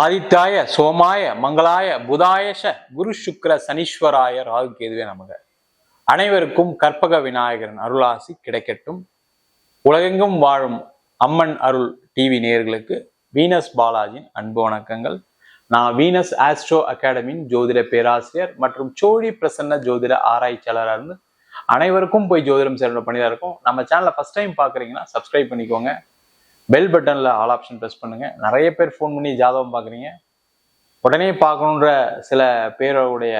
ஆதித்யாய சோமாய மங்களாய புதாயஷ குரு சுக்ர சனீஸ்வராய ராகு கேதுவே நமக. அனைவருக்கும் கற்பக விநாயகரின் அருளாசி கிடைக்கட்டும். உலகெங்கும் வாழும் அம்மன் அருள் டிவி நேயர்களுக்கு வீனஸ் பாலாஜியின் அன்பு வணக்கங்கள். நான் வீனஸ் ஆஸ்ட்ரோ அகாடமியின் ஜோதிட பேராசிரியர் மற்றும் சோழி பிரசன்ன ஜோதிட ஆராய்ச்சியாளராக இருந்து அனைவருக்கும் போய் ஜோதிடம் சேர்ந்த பண்ணிதான் இருக்கும். நம்ம சேனலை ஃபர்ஸ்ட் டைம் பார்க்குறீங்கன்னா சப்ஸ்கிரைப் பண்ணிக்கோங்க. பெல் பட்டனில் ஆல் ஆப்ஷன் ப்ரெஸ் பண்ணுங்கள் நிறைய பேர் ஃபோன் பண்ணி ஜாதகம் பார்க்குறீங்க. உடனே பார்க்கணுன்ற சில பேருடைய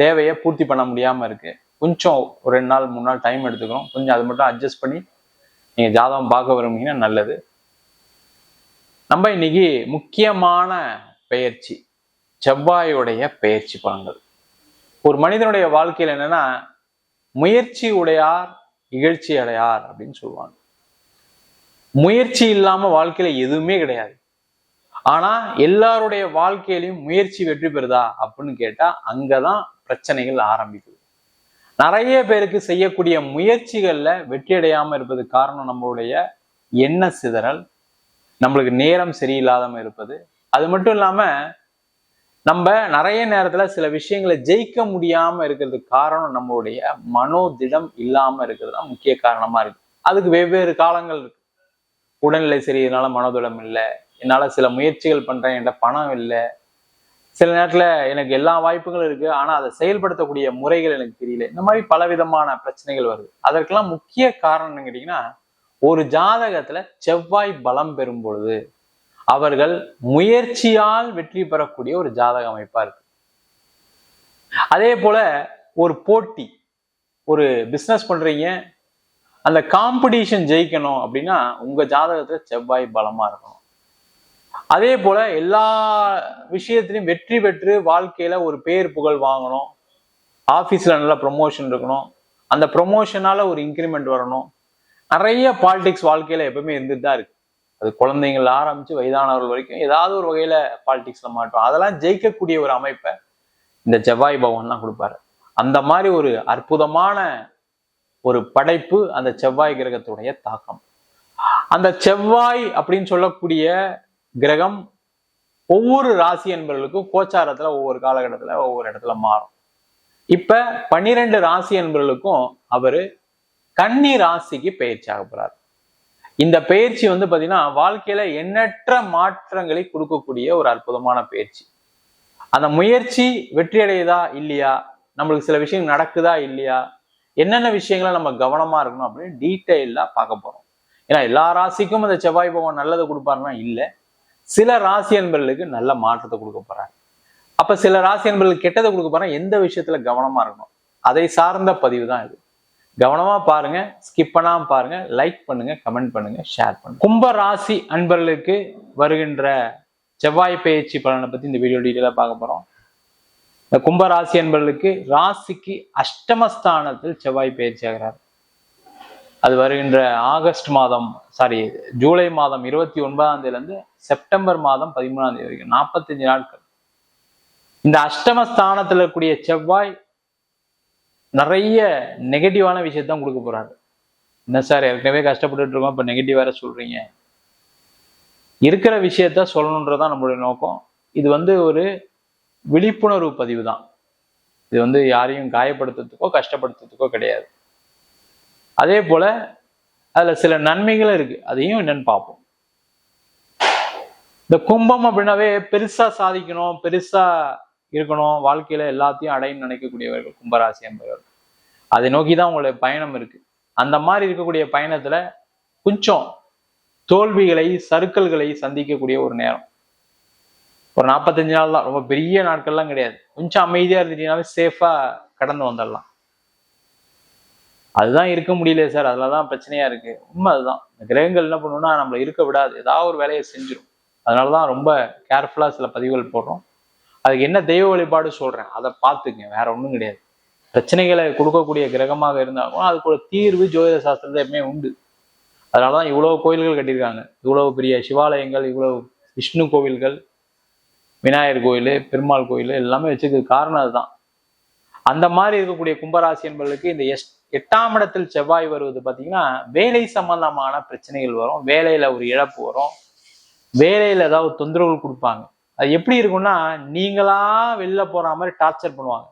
தேவையை பூர்த்தி பண்ண முடியாமல் இருக்குது கொஞ்சம் ஒரு ரெண்டு நாள் மூணு நாள் டைம் எடுத்துக்கிறோம் கொஞ்சம் அது மட்டும் அட்ஜஸ்ட் பண்ணி நீங்கள் ஜாதகம் பார்க்க விரும்புனீங்கன்னா நல்லது. நம்ம இன்னைக்கு முக்கியமான பெயர்ச்சி செவ்வாயுடைய பெயர்ச்சி பலன்கள். ஒரு மனிதனுடைய வாழ்க்கையில் என்னன்னா முயற்சி உடையார் இகழ்ச்சி அடையார் அப்படின்னு சொல்லுவாங்க. முயற்சி இல்லாம வாழ்க்கையில எதுவுமே கிடையாது. ஆனா எல்லாருடைய வாழ்க்கையிலையும் முயற்சி வெற்றி பெறுதா அப்படின்னு கேட்டா அங்கதான் பிரச்சனைகள் ஆரம்பிக்குது. நிறைய பேருக்கு செய்யக்கூடிய முயற்சிகள்ல வெற்றி அடையாம இருப்பது காரணம் நம்மளுடைய எண்ண சிதறல் நம்மளுக்கு நேரம் சரியில்லாதம இருப்பது. அது மட்டும் இல்லாம நம்ம நிறைய நேரத்துல சில விஷயங்களை ஜெயிக்க முடியாம இருக்கிறதுக்கு காரணம் நம்மளுடைய மனோதிடம் இல்லாம இருக்கிறது தான் முக்கிய காரணமா இருக்கு. அதுக்கு வெவ்வேறு காலங்கள் இருக்கு. உடல்நிலை சரி என்னால் மனதுளம் இல்லை. என்னால் சில முயற்சிகள் பண்ணுறேன் என்கிட்ட பணம் இல்லை. சில நேரத்தில் எனக்கு எல்லா வாய்ப்புகளும் இருக்கு. ஆனா அதை செயல்படுத்தக்கூடிய முறைகள் எனக்கு தெரியல. இந்த மாதிரி பல விதமான பிரச்சனைகள் வருது. அதற்கெல்லாம் முக்கிய காரணம் கேட்டிங்கன்னா ஒரு ஜாதகத்துல செவ்வாய் பலம் பெறும் பொழுது அவர்கள் முயற்சியால் வெற்றி பெறக்கூடிய ஒரு ஜாதக அமைப்பா இருக்கு. அதே போல ஒரு போட்டி ஒரு பிஸ்னஸ் பண்றீங்க அந்த காம்படிஷன் ஜெயிக்கணும் அப்படின்னா உங்க ஜாதகத்துல செவ்வாய் பலமா இருக்கணும். அதே போல எல்லா விஷயத்திலையும் வெற்றி பெற்று வாழ்க்கையில ஒரு பேர் புகழ் வாங்கணும். ஆஃபீஸ்ல நல்ல ப்ரொமோஷன் இருக்கணும். அந்த ப்ரொமோஷனால ஒரு இன்க்ரிமெண்ட் வரணும். நிறைய பாலிடிக்ஸ் வாழ்க்கையில எப்பவுமே இருந்துட்டு தான் இருக்கு. அது குழந்தைங்கள ஆரம்பிச்சு வயதானவர்கள் வரைக்கும் ஏதாவது ஒரு வகையில பாலிடிக்ஸ்ல மாட்டோம் அதெல்லாம் ஜெயிக்கக்கூடிய ஒரு அமைப்பை இந்த செவ்வாய் பவன் தான் கொடுப்பாரு. அந்த மாதிரி ஒரு அற்புதமான ஒரு படைப்பு அந்த செவ்வாய் கிரகத்துடைய தாக்கம். அந்த செவ்வாய் அப்படின்னு சொல்லக்கூடிய கிரகம் ஒவ்வொரு ராசி என்பவர்களுக்கும் கோச்சாரத்துல ஒவ்வொரு காலகட்டத்துல ஒவ்வொரு இடத்துல மாறும். இப்ப பன்னிரெண்டு ராசி என்பவர்களுக்கும் அவரு கன்னி ராசிக்கு பயிற்சி ஆக போறாரு. இந்த பயிற்சி வந்து பாத்தீங்கன்னா வாழ்க்கையில எண்ணற்ற மாற்றங்களை கொடுக்கக்கூடிய ஒரு அற்புதமான பயிற்சி. அந்த முயற்சி வெற்றி அடையுதா இல்லையா? நம்மளுக்கு சில விஷயம் நடக்குதா இல்லையா? என்னென்ன விஷயங்களை நம்ம கவனமா இருக்கணும் அப்படின்னு டீட்டெயிலாக பார்க்க போறோம். ஏன்னா எல்லா ராசிக்கும் அந்த செவ்வாய் பகவான் நல்லதை கொடுப்பாருன்னா இல்லை. சில ராசி அன்பர்களுக்கு நல்ல மாற்றத்தை கொடுக்க போறாங்க அப்ப சில ராசி அன்பர்களுக்கு கெட்டதை கொடுக்க போறாங்க எந்த விஷயத்துல கவனமா இருக்கணும்? அதை சார்ந்த பதிவு தான் இது. கவனமா பாருங்க ஸ்கிப் பண்ணாம பாருங்க லைக் பண்ணுங்க கமெண்ட் பண்ணுங்க ஷேர் பண்ணுங்க. கும்ப ராசி அன்பர்களுக்கு வருகின்ற செவ்வாய் பயிற்சி பலனை பத்தி இந்த வீடியோ டீட்டெயிலாக பார்க்க போறோம். இந்த கும்பராசி ராசி ராசிக்கு அஷ்டமஸ்தானத்தில் செவ்வாய் பயிற்சி ஆகிறார். அது வருகின்ற ஆகஸ்ட் மாதம் சாரி ஜூலை மாதம் இருபத்தி ஒன்பதாம் தேதியிலிருந்து செப்டம்பர் மாதம் பதிமூணாம் தேதி வரைக்கும் நாற்பத்தஞ்சு நாட்கள். இந்த அஷ்டமஸ்தானத்தில் இருக்கக்கூடிய செவ்வாய் நிறைய நெகட்டிவான விஷயத்தான் கொடுக்க போறாரு. என்ன சார் ஏற்கனவே கஷ்டப்பட்டுட்டு இருக்கோம் இப்போ நெகட்டிவ் வேற சொல்றீங்க. இருக்கிற விஷயத்த சொல்லணுன்றதான் நம்மளுடைய நோக்கம். இது வந்து ஒரு விழிப்புணர்வு பதிவு தான் இது வந்து யாரையும் காயப்படுத்துறதுக்கோ கஷ்டப்படுத்துறதுக்கோ கிடையாது. அதே போல அதுல சில நன்மைகளும் இருக்கு. அதையும் என்னன்னு பார்ப்போம். இந்த கும்பம் அப்படின்னாவே பெருசா சாதிக்கணும் பெருசா இருக்கணும். வாழ்க்கையில எல்லாத்தையும் அடையும் நினைக்கக்கூடியவர்கள் கும்பராசி என்பவர்கள். அதை நோக்கி தான் உங்களுடைய பயணம் இருக்கு. அந்த மாதிரி இருக்கக்கூடிய பயணத்துல கொஞ்சம் தோல்விகளை சறுக்கல்களை சந்திக்கக்கூடிய ஒரு நேரம். ஒரு நாற்பத்தஞ்சு நாள் தான் ரொம்ப பெரிய நாட்கள்லாம் கிடையாது. கொஞ்சம் அமைதியாக இருந்துட்டீங்கனாவே சேஃபாக கடந்து வந்துடலாம். அதுதான் இருக்க முடியல சார். அதில் தான் பிரச்சனையாக இருக்குது உண்மை அதுதான். கிரகங்கள் என்ன பண்ணுவோம்னா நம்மளை இருக்க விடாது. ஏதாவது ஒரு வேலையை செஞ்சிடும் அதனால தான் ரொம்ப கேர்ஃபுல்லாக சில பதிவுகள் போடுறோம். அதுக்கு என்ன தெய்வ வழிபாடு சொல்கிறேன் அதை பார்த்துங்க வேற ஒன்றும் கிடையாது. பிரச்சனைகளை கொடுக்கக்கூடிய கிரகமாக இருந்தாலும் அதுக்குள்ள தீர்வு ஜோதிட சாஸ்திரத்தை எப்பவுமே உண்டு. அதனாலதான் இவ்வளோ கோயில்கள் கட்டியிருக்காங்க. இவ்வளவு பெரிய சிவாலயங்கள் இவ்வளோ விஷ்ணு கோவில்கள் விநாயகர் கோயில் பெருமாள் கோயில் எல்லாமே வச்சுக்கிறதுக்கு காரணம் அதுதான். அந்த மாதிரி இருக்கக்கூடிய கும்பராசி என்பவர்களுக்கு இந்த எஸ் எட்டாம் இடத்தில் செவ்வாய் வருவது பார்த்தீங்கன்னா வேலை சம்பந்தமான பிரச்சனைகள் வரும். வேலையில ஒரு இழப்பு வரும். வேலையில ஏதாவது தொந்தரவுகள் கொடுப்பாங்க. அது எப்படி இருக்கும்னா நீங்களா வெளில போற மாதிரி டார்ச்சர் பண்ணுவாங்க.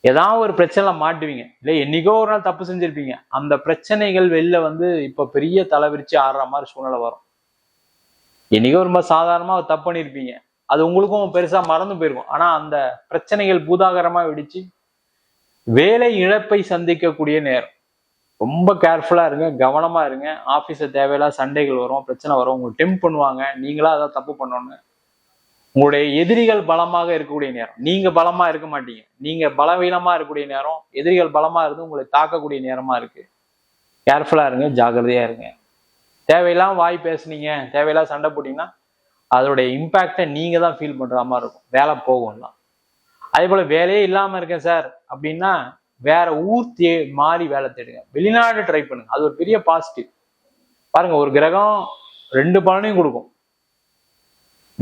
ஏதாவது ஒரு பிரச்சனை மாட்டுவீங்க. இல்லை என்னைக்கோ ஒரு நாள் தப்பு செஞ்சிருப்பீங்க. அந்த பிரச்சனைகள் வெளில வந்து இப்ப பெரிய தலைவிரிச்சு ஆடுற மாதிரி சூழ்நிலை வரும். என்னைக்கோ ரொம்ப சாதாரணமா தப்பு பண்ணியிருப்பீங்க அது உங்களுக்கும் பெருசா மறந்து போயிருக்கும். ஆனா அந்த பிரச்சனைகள் பூதாகரமா வெடிச்சு வேலை இழப்பை சந்திக்கக்கூடிய நேரம். ரொம்ப கேர்ஃபுல்லா இருங்க கவனமா இருங்க. ஆபீஸ்ல தேவையில்லாத சண்டைகள் வரும் பிரச்சனை வரும். உங்களுக்கு டெம்ப் பண்ணுவாங்க. நீங்களா அதான் தப்பு பண்ணணும் உங்களுடைய எதிரிகள் பலமாக இருக்கக்கூடிய நேரம். நீங்க பலமா இருக்க மாட்டீங்க. நீங்க பலவீனமா இருக்கக்கூடிய நேரம். எதிரிகள் பலமா இருந்து உங்களை தாக்கக்கூடிய நேரமா இருக்கு. கேர்ஃபுல்லா இருங்க ஜாகிரதையா இருங்க. தேவையில்லாம வாய் பேசுனீங்க தேவையில்லாம் சண்டை போட்டீங்கன்னா அதோடைய இம்பேக்டை நீங்க தான் ஃபீல் பண்ற மாதிரி இருக்கும். வேலை போகும்லாம். அதே போல வேலையே இல்லாம இருக்கேன் சார் அப்படின்னா வேற ஊர் தே மாறி வேலை தேடுங்க. வெளிநாடு ட்ரை பண்ணுங்க. அது ஒரு பெரிய பாசிட்டிவ் பாருங்க ஒரு கிரகம் ரெண்டு பலனையும் கொடுக்கும்.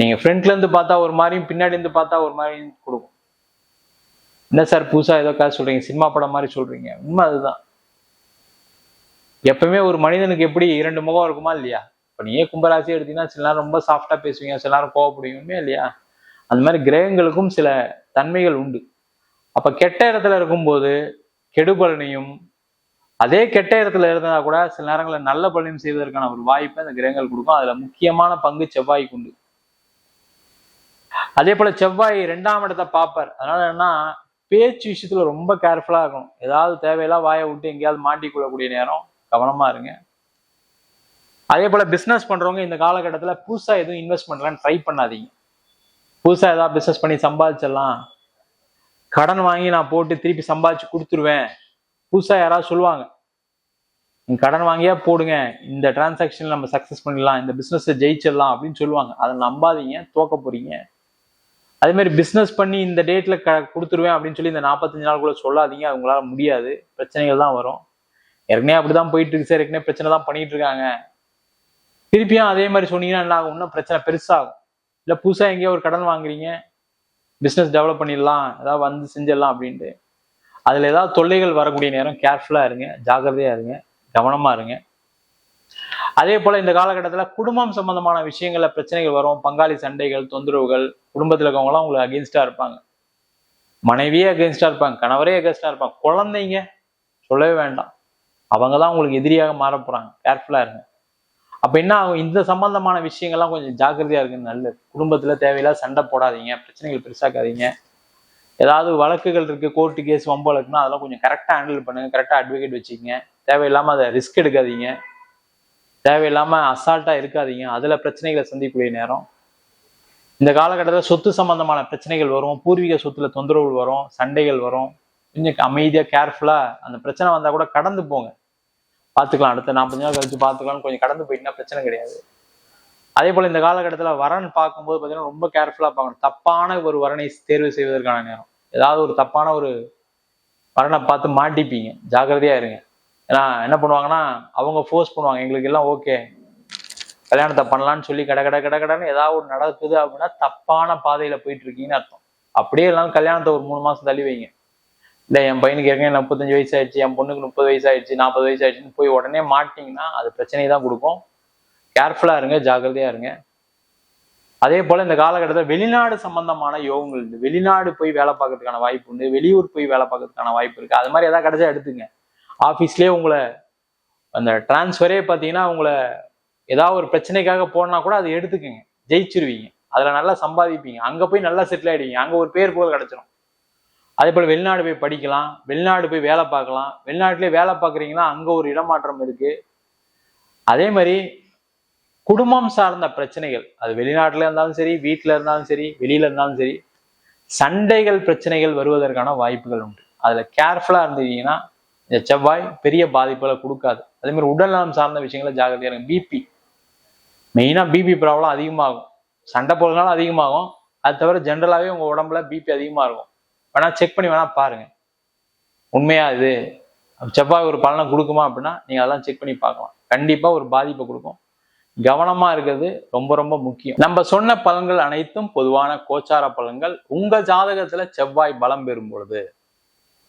நீங்க ஃப்ரண்ட்ல இருந்து பார்த்தா ஒரு மாதிரியும் பின்னாடி இருந்து பார்த்தா ஒரு மாதிரியும் கொடுக்கும். என்ன சார் புதுசா ஏதோ காசு சொல்றீங்க சினிமா படம் மாதிரி சொல்றீங்க. உண்மை அதுதான். எப்பவுமே ஒரு மனிதனுக்கு எப்படி இரண்டு முகம் இருக்குமா இல்லையா? இப்போ நீயே கும்பராசி எடுத்தீங்கன்னா சில நேரம் ரொம்ப சாஃப்டாக பேசுவீங்க சில நேரம் கோவப்படுவீங்க இல்லையா? அந்த மாதிரி கிரகங்களுக்கும் சில தன்மைகள் உண்டு. அப்போ கெட்ட இடத்துல இருக்கும்போது கெடுபலனையும் அதே கெட்ட இடத்துல இருந்தால் கூட சில நேரங்களில் நல்ல பலனையும் செய்வதற்கான ஒரு வாய்ப்பை அந்த கிரகங்கள் கொடுக்கும். அதில் முக்கியமான பங்கு செவ்வாய்க்கு உண்டு. அதே போல செவ்வாய் ரெண்டாம் இடத்தை பார்ப்பார். அதனால என்னன்னா பேச்சு விஷயத்துல ரொம்ப கேர்ஃபுல்லா இருக்கணும். ஏதாவது தேவையில்லா வாயை விட்டு எங்கேயாவது மாட்டிக்கொள்ளக்கூடிய நேரம் கவனமா இருங்க. அதே போல் பிஸ்னஸ் பண்ணுறவங்க இந்த காலகட்டத்தில் புதுசாக எதுவும் இன்வெஸ்ட் பண்ணலான்னு ட்ரை பண்ணாதீங்க. புதுசாக ஏதாவது பிஸ்னஸ் பண்ணி சம்பாதிச்சிடலாம். கடன் வாங்கி நான் போட்டு திருப்பி சம்பாதிச்சு கொடுத்துருவேன். புதுசாக யாராவது சொல்லுவாங்க. நீங்கள் கடன் வாங்கியா போடுங்க. இந்த டிரான்சாக்ஷன் நம்ம சக்ஸஸ் பண்ணிடலாம். இந்த பிஸ்னஸை ஜெயிச்சிடலாம் அப்படின்னு சொல்லுவாங்க. அதை நம்பாதீங்க. தோக்க போறீங்க. அதே மாதிரி பண்ணி இந்த டேட்டில் க கொடுத்துருவேன் அப்படின்னு சொல்லி இந்த நாற்பத்தஞ்சு நாளுக்குள்ள சொல்லாதீங்க. அவங்களால முடியாது. பிரச்சனைகள் தான் வரும். ஏற்கனவே அப்படிதான் போயிட்டு இருக்கு சார். ஏற்கனவே பிரச்சனை தான் பண்ணிட்டு இருக்காங்க. திருப்பியும் அதே மாதிரி சொன்னீங்கன்னா என்ன ஆகும் இன்னும் பிரச்சனை பெருசாகும். இல்லை புதுசாக எங்கேயோ ஒரு கடன் வாங்குறீங்க. பிஸ்னஸ் டெவலப் பண்ணிடலாம். ஏதாவது வந்து செஞ்சிடலாம் அப்படின்ட்டு. அதில் ஏதாவது தொல்லைகள் வரக்கூடிய நேரம் கேர்ஃபுல்லாக இருங்க. ஜாகிரதையாக இருங்க. கவனமாக இருங்க. அதே போல் இந்த காலகட்டத்தில் குடும்பம் சம்பந்தமான விஷயங்களில் பிரச்சனைகள் வரும். பங்காளி சண்டைகள் தொந்தரவுகள் குடும்பத்தில் இருக்கவங்களாம் உங்களுக்கு அகேன்ஸ்டா இருப்பாங்க. மனைவியே அகேன்ஸ்டா இருப்பாங்க. கணவரே அகேன்ஸ்டா இருப்பாங்க. குழந்தைங்க சொல்லவே வேண்டாம். அவங்க தான் உங்களுக்கு எதிரியாக மாற போகிறாங்க கேர்ஃபுல்லாக இருங்க. அப்ப என்ன ஆகும்? இந்த சம்பந்தமான விஷயங்கள்லாம் கொஞ்சம் ஜாக்கிரதையா இருக்கு நல்லது குடும்பத்துல தேவையில்லாத சண்டை போடாதீங்க. பிரச்சனைகள் பெருசாக்காதீங்க. ஏதாவது வழக்குகள் இருக்கு கோர்ட்டு கேஸ் வம்பு வழக்குன்னா அதெல்லாம் கொஞ்சம் கரெக்டா ஹேண்டில் பண்ணுங்க. கரெக்டா அட்வொகேட் வச்சுக்கங்க. தேவையில்லாம அதை ரிஸ்க் எடுக்காதீங்க. தேவையில்லாம அசால்ட்டா இருக்காதீங்க. அதுல பிரச்சனைகளை சந்திக்கக்கூடிய நேரம். இந்த காலகட்டத்தில் சொத்து சம்பந்தமான பிரச்சனைகள் வரும். பூர்வீக சொத்துல தொந்தரவுகள் வரும். சண்டைகள் வரும். கொஞ்சம் அமைதியாக கேர்ஃபுல்லாக அந்த பிரச்சனை வந்தால் கூட கடந்து போங்க. பார்த்துக்கலாம் அடுத்த நாற்பது நாள் கழிச்சு பார்த்துக்கலாம்னு கொஞ்சம் கடந்து போயிட்டீங்கன்னா பிரச்சனை கிடையாது. அதே போல இந்த காலகட்டத்தில் வரன் பார்க்கும்போது பார்த்தீங்கன்னா ரொம்ப கேர்ஃபுல்லாக பார்க்கணும். தப்பான ஒரு வரனை தேர்வு செய்வதற்கான நேரம். ஏதாவது ஒரு தப்பான ஒரு வரனை பார்த்து மாட்டிப்பீங்க. ஜாக்கிரதையா இருங்க. ஏன்னா என்ன பண்ணுவாங்கன்னா அவங்க ஃபோர்ஸ் பண்ணுவாங்க. எங்களுக்கு எல்லாம் ஓகே கல்யாணத்தை பண்ணலாம்னு சொல்லி கட கட கட கடன்னு ஏதாவது ஒரு நடக்குது அப்படின்னா தப்பான பாதையில போயிட்டு இருக்கீங்கன்னு அர்த்தம். அப்படியே இல்லைனாலும் கல்யாணத்தை ஒரு மூணு மாசம் தள்ளி வைங்க. இல்லை என் பையனுக்கு ஏற்கனவே முப்பத்தஞ்சு வயசு ஆயிடுச்சு என் பொண்ணுக்கு முப்பது வயசு ஆயிடுச்சு நாற்பது வயசு ஆயிடுச்சுன்னு போய் உடனே மாட்டிங்கன்னா அது பிரச்சனையை தான் கொடுக்கும். கேர்ஃபுல்லாக இருங்க ஜாக்கிரதையாக இருங்க. அதே போல் இந்த காலகட்டத்தில் வெளிநாடு சம்பந்தமான யோகங்கள் இருக்குது வெளிநாடு போய் வேலை பார்க்கறதுக்கான வாய்ப்பு உண்டு. வெளியூர் போய் வேலை பார்க்கறதுக்கான வாய்ப்பு இருக்கு. அது மாதிரி எதாவது கிடைச்சா எடுத்துங்க. ஆஃபீஸ்லேயே உங்களை அந்த டிரான்ஸ்ஃபரே பார்த்தீங்கன்னா உங்களை ஏதாவது ஒரு பிரச்சனைக்காக போனா கூட அதை எடுத்துக்கோங்க. ஜெயிச்சிருவீங்க. அதில் நல்லா சம்பாதிப்பீங்க. அங்கே போய் நல்லா செட்டில் ஆகிடுவீங்க அங்கே ஒரு பேர் புகழ் கிடச்சிரும். அதே போல் வெளிநாடு போய் படிக்கலாம் வெளிநாடு போய் வேலை பார்க்கலாம். வெளிநாட்டிலே வேலை பார்க்குறீங்கன்னா அங்கே ஒரு இடமாற்றம் இருக்குது அதே மாதிரி குடும்பம் சார்ந்த பிரச்சனைகள். அது வெளிநாட்டில் இருந்தாலும் சரி வீட்டில் இருந்தாலும் சரி வெளியில் இருந்தாலும் சரி சண்டைகள் பிரச்சனைகள் வருவதற்கான வாய்ப்புகள் உண்டு. அதில் கேர்ஃபுல்லாக இருந்தீங்கன்னா இந்த செவ்வாய் பெரிய பாதிப்புகளை கொடுக்காது. அதே மாதிரி உடல்நலம் சார்ந்த விஷயங்களை ஜாகிரதையாக இருக்கும் பிபி மெயினாக பிபி ப்ராப்ளம் அதிகமாகும். சண்டை போடுறதுனால அதிகமாகும். அது தவிர ஜென்ரலாகவே உங்கள் உடம்புல பிபி அதிகமாக இருக்கும். வேணா செக் பண்ணி வேணா பாருங்க. உண்மையா இது? செவ்வாய் ஒரு பலனை கொடுக்குமா அப்படின்னா நீங்க அதெல்லாம் செக் பண்ணி பார்க்கலாம். கண்டிப்பா ஒரு பாதிப்பை கொடுக்கும். கவனமா இருக்கிறது ரொம்ப ரொம்ப முக்கியம். நம்ம சொன்ன பலன்கள் அனைத்தும் பொதுவான கோச்சார பலன்கள். உங்க ஜாதகத்துல செவ்வாய் பலம் பெறும் பொழுது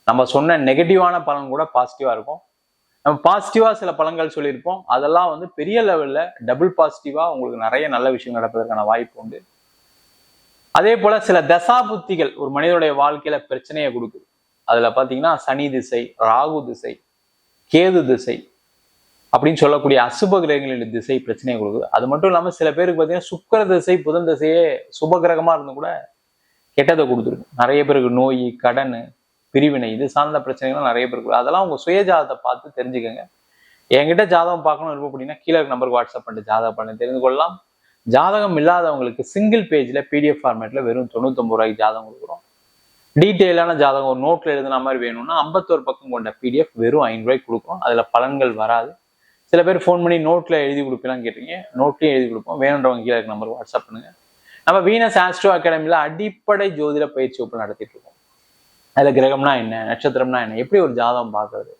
நம்ம சொன்ன நெகட்டிவான பலன் கூட பாசிட்டிவா இருக்கும். நம்ம பாசிட்டிவா சில பலன்கள் சொல்லியிருப்போம். அதெல்லாம் வந்து பெரிய லெவல்ல டபுள் பாசிட்டிவா உங்களுக்கு நிறைய நல்ல விஷயம் நடப்பதற்கான வாய்ப்பு உண்டு. அதே போல சில தசாபுத்திகள் ஒரு மனிதனுடைய வாழ்க்கையில பிரச்சனையை கொடுக்குது. அதுல பாத்தீங்கன்னா சனி திசை ராகு திசை கேது திசை அப்படின்னு சொல்லக்கூடிய அசுப கிரகங்களின் திசை பிரச்சனையை கொடுக்குது. அது மட்டும் இல்லாம சில பேருக்கு பாத்தீங்கன்னா சுக்கிர திசை புதன் திசையே சுப கிரகமா இருந்து கூட கெட்டதை கொடுத்துருக்கும் நிறைய பேருக்கு நோய் கடன் பிரிவினை இது சார்ந்த பிரச்சனைகள்லாம் நிறைய பேருக்கு அதெல்லாம் உங்க சுயஜாதத்தை பார்த்து தெரிஞ்சுக்கோங்க. என்கிட்ட ஜாதகம் பார்க்கணும் இருப்போம் அப்படின்னா கீழே நம்பருக்கு வாட்ஸ்அப் பண்ணிட்டு ஜாதகம் பண்ணி தெரிந்து கொள்ளலாம். ஜாதகம் இல்லாதவங்களுக்கு சிங்கிள் பேஜ்ல பிடிஎஃப் ஃபார்மேட்டில் வெறும் தொண்ணூத்தொம்பது ரூபாய்க்கு ஜாதகம் கொடுக்குறோம். டீட்டெயிலான ஜாதகம் ஒரு நோட்ல எழுதுன மாதிரி வேணும்னா ஐம்பத்தோரு பக்கம் கொண்ட பிடிஎஃப் வெறும் ஐநூறு ரூபாய்க்கு கொடுக்குறோம். அதுல பலன்கள் வராது. சில பேர் ஃபோன் பண்ணி நோட்ல எழுதி கொடுப்பீங்களான்னு கேட்டீங்க நோட்லயும் எழுதி கொடுப்போம். வேணுன்றவங்க கீழே இருக்க நம்பர் வாட்ஸ்அப் பண்ணுங்க. நம்ம வீனஸ் ஆஸ்ட்ரோ அகாடமியில் அடிப்படை ஜோதிட பயிற்சி வகுப்பு நடத்திட்டு இருக்கோம். அதுல கிரகம்னா என்ன நட்சத்திரம்னா என்ன எப்படி ஒரு ஜாதகம் பார்க்கறது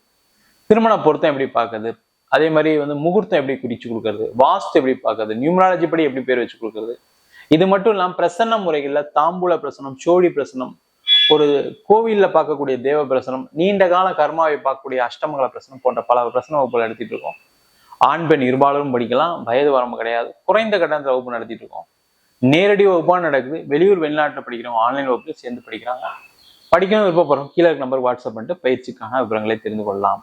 திருமண பொருத்தம் எப்படி பார்க்குறது அதே மாதிரி வந்து முகூர்த்தம் எப்படி குறிச்சு கொடுக்கறது? வாஸ்து எப்படி பார்க்கறது? நியூமராலஜி படி எப்படி பேர் வச்சு கொடுக்கறது? இது மட்டும் இல்லாமல் பிரசன்ன முறைகளில் தாம்பூல பிரசனம் சோழி பிரசனம் ஒரு கோவிலில் பார்க்கக்கூடிய தேவ பிரசனம் நீண்ட கால கர்மாவை பார்க்கக்கூடிய அஷ்டமங்கல பிரசனம் போன்ற பல பிரசன வகுப்புகள் நடத்திட்டு இருக்கோம். ஆண் பெண் இருபாலரும் படிக்கலாம் வயது வரம்பு கிடையாது. குறைந்த கட்டணத்தில் வகுப்பு நடத்திட்டு இருக்கோம். நேரடி வகுப்பாக நடக்குது. வெளியூர் வெளிநாட்டில் படிக்கிறவங்க ஆன்லைன் வகுப்பில் சேர்ந்து படிக்கிறாங்க. படிக்கணும் விருப்பப்படுறோம் கீழே நம்பர் வாட்ஸ்அப் பண்ணிட்டு பயிற்சிக்கான விவரங்களை தெரிந்து கொள்ளலாம்.